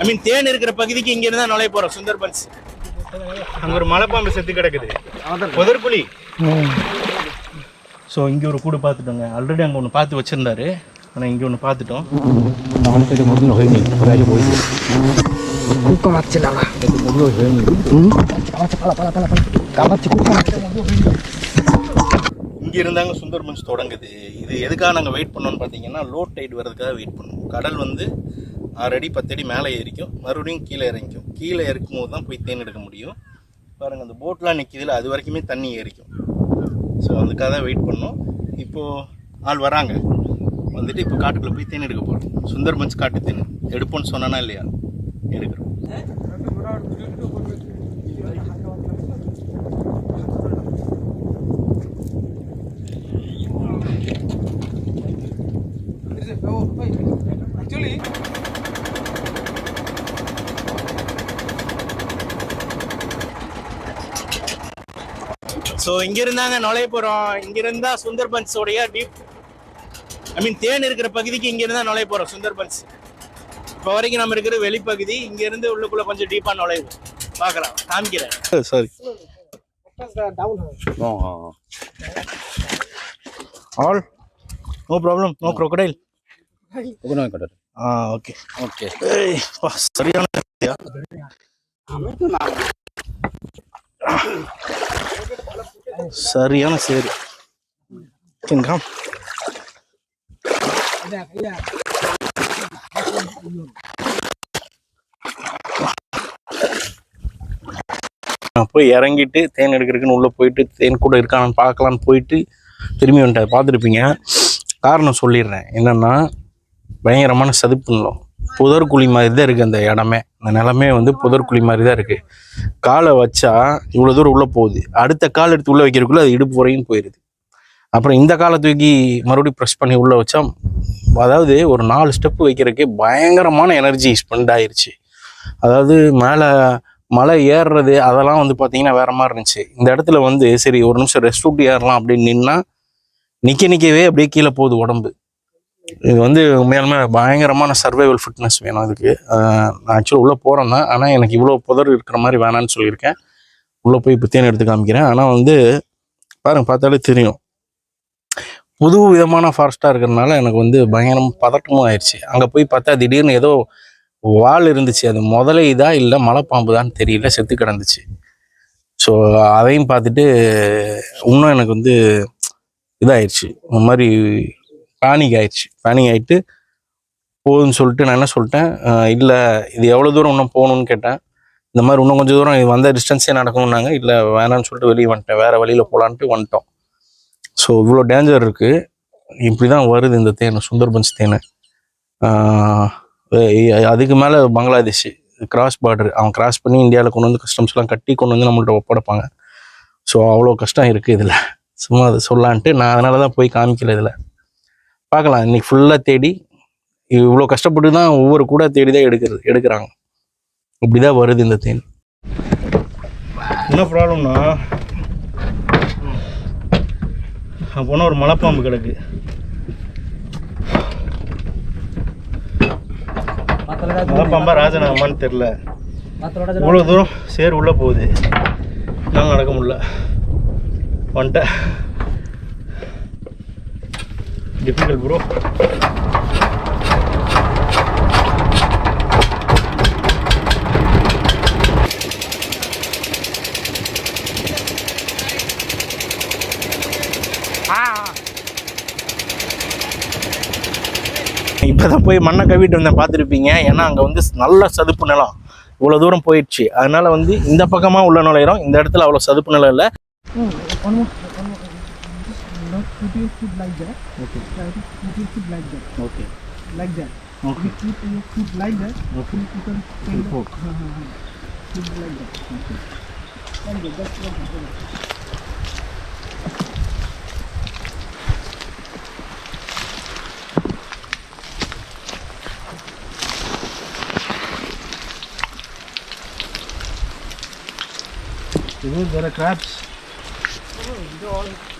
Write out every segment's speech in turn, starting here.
ஐ மீன் தேன் இருக்கிற பகுதிக்கு இங்கேருந்து தான் நுழைய போகிறோம் சுந்தர்பன்ஸ். அங்கே ஒரு மலைப்பாம்பு செத்து கிடக்குது. புதர்புலி ஸோ இங்கே ஒரு கூடு பார்த்துட்டோங்க. ஆல்ரெடி அங்கே ஒன்று பார்த்து வச்சுருந்தாரு. ஆனால் இங்கே ஒன்று பார்த்துட்டோம். இங்கே இருந்தாங்க சுந்தர்பன்ஸ் தொடங்குது. இது எதுக்காக நாங்கள் வெயிட் பண்ணோம்னு பார்த்தீங்கன்னா லோ டைட் வர்றதுக்காக வெயிட் பண்ணோம். கடல் வந்து ஆறு அடி பத்து அடி மேலே ஏறிக்கும். மறுபடியும் கீழே இறங்கிக்கும். கீழே இறக்கும் போது தான் போய் தேன் எடுக்க முடியும். பாருங்கள் அந்த போட்லாம் நிற்கிதில் அது வரைக்குமே தண்ணி ஏறிக்கும். ஸோ அதுக்காக தான் வெயிட் பண்ணோம். இப்போது ஆள் வராங்க. வந்துட்டு இப்போ காட்டுக்குள்ளே போய் தேன் எடுக்க போகிறோம் சுந்தர்பன்ஸ் காட்டு தேன். எடுப்போம்னு சொன்னானா இல்லையா? எடுக்கிறோம். ஸோ இங்கிருந்தாங்க நுழைய போகிறோம் இங்கிருந்தா சுந்தர்பன்ஸ் உடைய டீப் ஐ மீன் தேன் இருக்கிற பகுதிக்கு இங்கிருந்தா நுழைய போகிறோம் சுந்தர்பன்ஸ். இப்போ வரைக்கும் நம்ம இருக்கிற வெளிப்பகுதி இங்கிருந்து உள்ளுக்குள்ளே கொஞ்சம் டீப்பாக நுழைவு பார்க்கலாம் காமிக்கிறேன். சரி all no problem no crocodile ah okay okay சரியான சரியான சேரு கம் நான் போய் இறங்கிட்டு தேன் எடுக்கிறதுக்குன்னு உள்ளே போயிட்டு தேன் கூட இருக்கான்னு பார்க்கலான்னு போயிட்டு திரும்பி வந்துட்டார் பார்த்துருப்பீங்க காரணம் சொல்லிடுறேன். என்னென்னா பயங்கரமான சதுப்புங்களும் புதர்குழி மாதிரி தான் இருக்குது அந்த இடமே. அந்த நிலமே வந்து புதர்குழி மாதிரி தான் இருக்குது காலை வச்சா இவ்வளோ தூரம் உள்ளே போகுது. அடுத்த கால் எடுத்து உள்ளே வைக்கிறதுக்குள்ளே அது இடுப்பு வரையும் போயிடுது அப்புறம் இந்த காலை தூக்கி மறுபடியும் ப்ரெஸ் பண்ணி உள்ளே வச்சா அதாவது ஒரு நாலு ஸ்டெப்பு வைக்கிறதுக்கே பயங்கரமான எனர்ஜி ஸ்பெண்ட் ஆயிடுச்சு அதாவது மேலே மலை ஏறுறது அதெல்லாம் வந்து பார்த்தீங்கன்னா வேற மாதிரி இருந்துச்சு. இந்த இடத்துல வந்து சரி ஒரு நிமிஷம் ரெஸ்ட் விட்டு ஏறலாம் அப்படின்னு நின்னா நிற்க நிற்கவே அப்படியே கீழே போகுது உடம்பு. இது வந்து உண்மையாலுமே பயங்கரமான சர்வைவல் ஃபிட்னஸ் வேணும் இதுக்கு. நான் ஆக்சுவலாக உள்ளே போகிறேன் தான் ஆனால் எனக்கு இவ்வளோ புதர் இருக்கிற மாதிரி வேணான்னு சொல்லியிருக்கேன். உள்ளே போய் இப்போ தேன் எடுத்து காமிக்கிறேன். ஆனால் வந்து பாருங்க பார்த்தாலே தெரியும். புது விதமான ஃபாரஸ்ட்டாக இருக்கிறதுனால எனக்கு வந்து பயங்கரம் பதட்டமும் ஆயிடுச்சு அங்கே போய் பார்த்தா திடீர்னு ஏதோ வால் இருந்துச்சு. அது முதல்ல இதா இல்லை மலைப்பாம்பு தான் தெரியல செத்து கிடந்துச்சு. ஸோ அதையும் பார்த்துட்டு இன்னும் எனக்கு வந்து இதாயிடுச்சு ஒரு மாதிரி பேனிக் ஆயிடுச்சு. பேனிக் ஆயிட்டு போகுதுன்னு சொல்லிட்டு நான் என்ன சொல்லிட்டேன்? இல்லை இது எவ்வளோ தூரம் இன்னும் போகணும்னு கேட்டேன். இந்த மாதிரி இன்னும் கொஞ்சம் தூரம் வந்த டிஸ்டன்ஸே நடக்கணும்னாங்க. இல்லை வேணாம்னு சொல்லிட்டு வெளியே வந்துட்டேன். வேறு வழியில் போகலான்ட்டு வந்துட்டோம். ஸோ இவ்வளோ டேஞ்சர் இருக்குது இப்படி தான் வருது இந்த தேன் சுந்தர்பன்ஸ் தேன். அதுக்கு மேலே பங்களாதேஷ் கிராஸ் பார்டர் அவன் கிராஸ் பண்ணி இந்தியாவில் கொண்டு வந்து கஸ்டம்ஸ்லாம் கட்டி கொண்டு வந்து நம்மள்ட்ட ஒப்படைப்பாங்க. ஸோ அவ்வளோ கஷ்டம் இருக்குது இதில். சும்மா அதை சொல்லான்ட்டு நான் அதனால தான் போய் காமிக்கல இதில். பார்க்கலாம். இன்னைக்கு ஃபுல்லாக தேடி இவ்வளோ கஷ்டப்பட்டு தான் ஒவ்வொரு கூட தேடி தான் எடுக்கிறது எடுக்கிறாங்க. இப்படி தான் வருது இந்த தேன். என்ன ப்ராப்ளம்னா போனால் ஒரு மலைப்பாம்பு கிடக்கு. மலைப்பாம்பா அம்மான்னு தெரில இவ்வளோ தூரம் சேர் உள்ளே போகுது? நாங்கள் நடக்க முடியல. வந்துட்டேன். டிஃபிகல்ட் ப்ரோ இப்போதான் போய் மண்ணை கவிட்டு வந்தேன் பார்த்துருப்பீங்க. ஏன்னா அங்கே வந்து நல்ல சதுப்பு நிலம். இவ்வளோ தூரம் போயிடுச்சு. அதனால வந்து இந்த பக்கமாக உள்ள நுழையிறோம். இந்த இடத்துல அவ்வளோ சதுப்பு நிலம் இல்லை. keep your foot like that. Okay. Try to keep your foot like that. Okay. Like that. Okay. If You put your foot like that. Okay. You can take the fork. Uh, uh, uh. Food like that. Okay. Like that. That's what I'm happens. There are crabs. Oh, they're all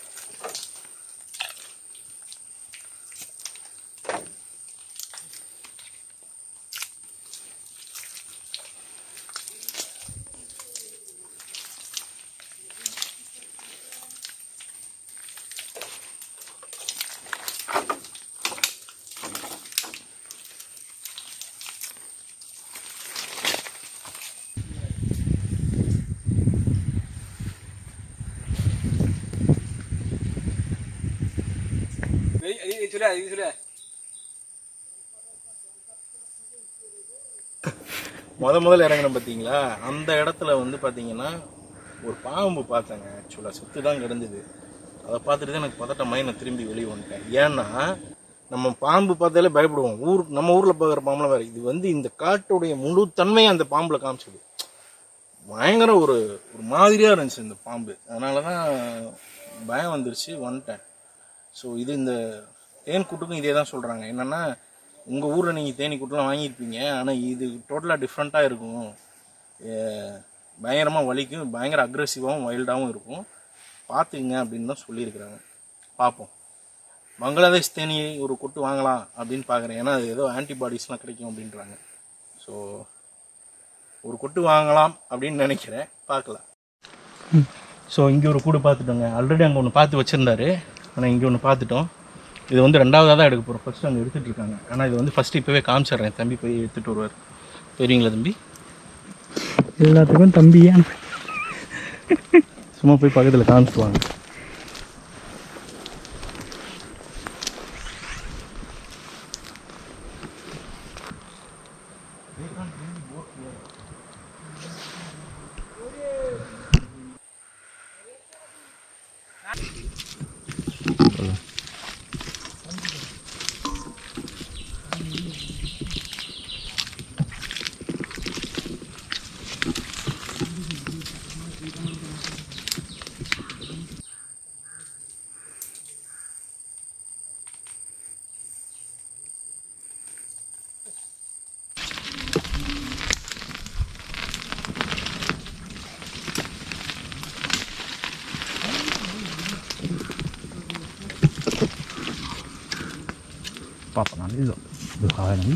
இதுல இதுல. முத முதல்ல இறங்கின பார்த்தீங்களா அந்த இடத்துல வந்து பார்த்தீங்கன்னா ஒரு பாம்பு பார்த்தேங்க. ஆக்சுவலாக சுத்து தான் கிடந்தது. அதை பார்த்துட்டு தான் எனக்கு பதட்டமாயி நான் திரும்பி வெளியே வந்துட்டேன். ஏன்னா நம்ம பாம்பு பார்த்தாலே பயப்படுவோம். ஊர் நம்ம ஊரில் பார்க்குற பாம்புலாம் வேறு. இது வந்து இந்த காட்டுடைய முழு தன்மையை அந்த பாம்பில் காமிச்சது. பயங்கர ஒரு ஒரு மாதிரியாக இருந்துச்சு இந்த பாம்பு. அதனால தான் பயம் வந்துருச்சு வந்துட்டேன். ஸோ இது இந்த தேன் கூட்டுக்கும் இதே தான் சொல்கிறாங்க என்னென்னா உங்கள் ஊரில் நீங்கள் தேனி கூட்டுலாம் வாங்கியிருப்பீங்க. ஆனால் இது டோட்டலாக டிஃப்ரெண்ட்டாக இருக்கும். பயங்கரமாக வலிக்கும் பயங்கர அக்ரெசிவாகவும் வைல்டாகவும் இருக்கும். பார்த்துக்குங்க அப்படின்னு தான் சொல்லியிருக்கிறாங்க. பார்ப்போம் பங்களாதேஷ் தேனி ஒரு கொட்டு வாங்கலாம் அப்படின்னு பார்க்குறேன் ஏன்னா அது ஏதோ ஆன்டிபாடிஸ்லாம் கிடைக்கும் அப்படின்றாங்க. ஸோ ஒரு கொட்டு வாங்கலாம் அப்படின்னு நினைக்கிறேன். பார்க்கலாம் ஸோ இங்கே ஒரு கூடு பார்த்துட்டோங்க ஆல்ரெடி அங்கே ஒன்று பார்த்து வச்சுருந்தாரு. ஆனால் இங்கே ஒன்று பார்த்துட்டோம் இது வந்து ரெண்டாவதாக தான் எடுக்க போகிறோம் ஃபஸ்ட்டு அங்கே எடுத்துகிட்டு இருக்காங்க. ஆனால் இது வந்து ஃபஸ்ட்டு இப்போவே காமிச்சிடுறேன். தம்பி போய் எடுத்துகிட்டு வருவார். தெரியுங்களா தம்பி? எல்லாத்துக்கும் தம்பியா சும்மா போய் பக்கத்தில் காமிச்சிட்டு পাতা না নিয়ে ধরা হয় নাকি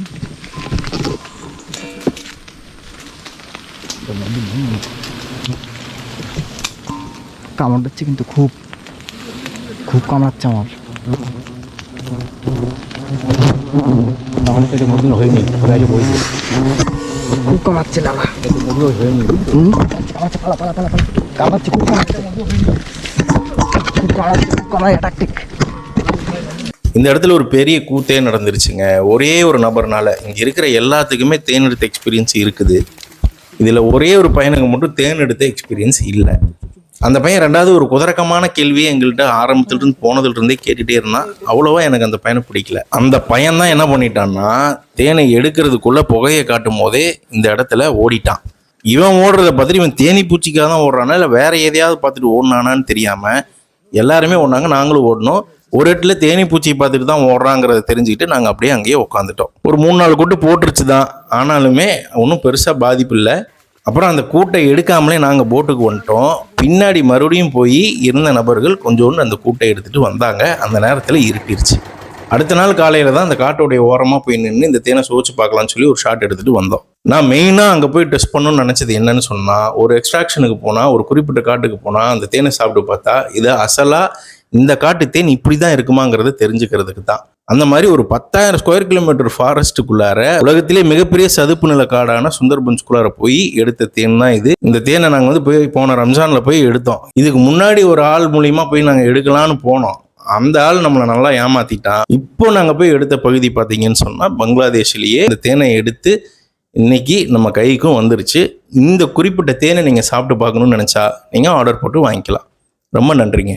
কামড় দিচ্ছে কিন্তু খুব খুব কামড়াচ্ছে আমার তাহলে তো খুব কামাচ্ছে লাগা কামাচ্ছে পালা পালা পালা কামাচ্ছে খুব কামাচ্ছে খুব কামাচ্ছে খুব কামায় অ্যাটাকটিক இந்த இடத்துல ஒரு பெரிய கூத்தே நடந்துருச்சுங்க. ஒரே ஒரு நபர்னால இங்கே இருக்கிற எல்லாத்துக்குமே தேன் எடுத்த எக்ஸ்பீரியன்ஸ் இருக்குது. இதில் ஒரே ஒரு பையனுக்கு மட்டும் தேன் எடுத்த எக்ஸ்பீரியன்ஸ் இல்லை. அந்த பையன் ரெண்டாவது ஒரு குதரக்கமான கேள்வியை எங்கள்கிட்ட ஆரம்பத்துலேருந்து போனதுலேருந்தே கேட்டுகிட்டே இருந்தான். அவ்வளோவா எனக்கு அந்த பையனை பிடிக்கல. அந்த பையன் தான் என்ன பண்ணிட்டான்னா தேனை எடுக்கிறதுக்குள்ளே புகையை காட்டும் போதே இந்த இடத்துல ஓடிட்டான். இவன் ஓடுறத பார்த்துட்டு இவன் தேனி பூச்சிக்காக தான் ஓடுறானா? இல்லை வேற எதையாவது பார்த்துட்டு ஓடினானான்னு தெரியாமல் எல்லாருமே ஓடினாங்க. நாங்களும் ஓடினோம் ஒரு இடத்துல தேனி பூச்சியை பார்த்துட்டு தான் ஓடுறாங்கிறத தெரிஞ்சுக்கிட்டு நாங்கள் அப்படியே அங்கேயே உட்காந்துட்டோம் ஒரு மூணு நாள் கூட்டு போட்டுருச்சு தான் ஆனாலுமே ஒன்றும் பெருசாக பாதிப்பு இல்லை. அப்புறம் அந்த கூட்டை எடுக்காமலே நாங்கள் போட்டுக்கு வந்துட்டோம். பின்னாடி மறுபடியும் போய் இருந்த நபர்கள் கொஞ்சோண்டு அந்த கூட்டை எடுத்துகிட்டு வந்தாங்க. அந்த நேரத்தில் இருட்டிருச்சு. அடுத்த நாள் காலையில் தான் அந்த காட்டோடைய ஓரமாக போய் நின்று இந்த தேனை சுவைச்சு பார்க்கலாம்னு சொல்லி ஒரு ஷாட் எடுத்துகிட்டு வந்தோம். நான் மெயினாக அங்கே போய் டெஸ்ட் பண்ணணும்னு நினச்சது என்னன்னு சொன்னால் ஒரு எக்ஸ்ட்ராக்ஷனுக்கு போனால் ஒரு குறிப்பிட்ட காட்டுக்கு போனால் அந்த தேனை சாப்பிட்டு பார்த்தா இதை அசலாக இந்த காட்டு தேன் இப்படி தான் இருக்குமாங்கிறத தெரிஞ்சுக்கிறதுக்கு தான் அந்த மாதிரி ஒரு பத்தாயிரம் ஸ்கொயர் கிலோமீட்டர் ஃபாரஸ்ட்டுக்குள்ளார உலகத்திலே மிகப்பெரிய சதுப்பு நில காடான சுந்தர்பன்ஸ்குள்ளார போய் எடுத்த தேன் தான் இது. இந்த தேனை நாங்கள் வந்து போய் போன ரம்ஜானில் போய் எடுத்தோம். இதுக்கு முன்னாடி ஒரு ஆள் மூலியமாக போய் நாங்கள் எடுக்கலான்னு போனோம். அந்த ஆள் நம்மளை நல்லா ஏமாத்திட்டான் இப்போ நாங்கள் போய் எடுத்த பகுதி பார்த்தீங்கன்னு சொன்னால் பங்களாதேஷ்லேயே இந்த தேனை எடுத்து இன்னைக்கு நம்ம கைக்கும் வந்துருச்சு. இந்த குறிப்பிட்ட தேனை நீங்கள் சாப்பிட்டு பார்க்கணும்னு நினச்சா நீங்கள் ஆர்டர் போட்டு வாங்கிக்கலாம். ரொம்ப நன்றிங்க.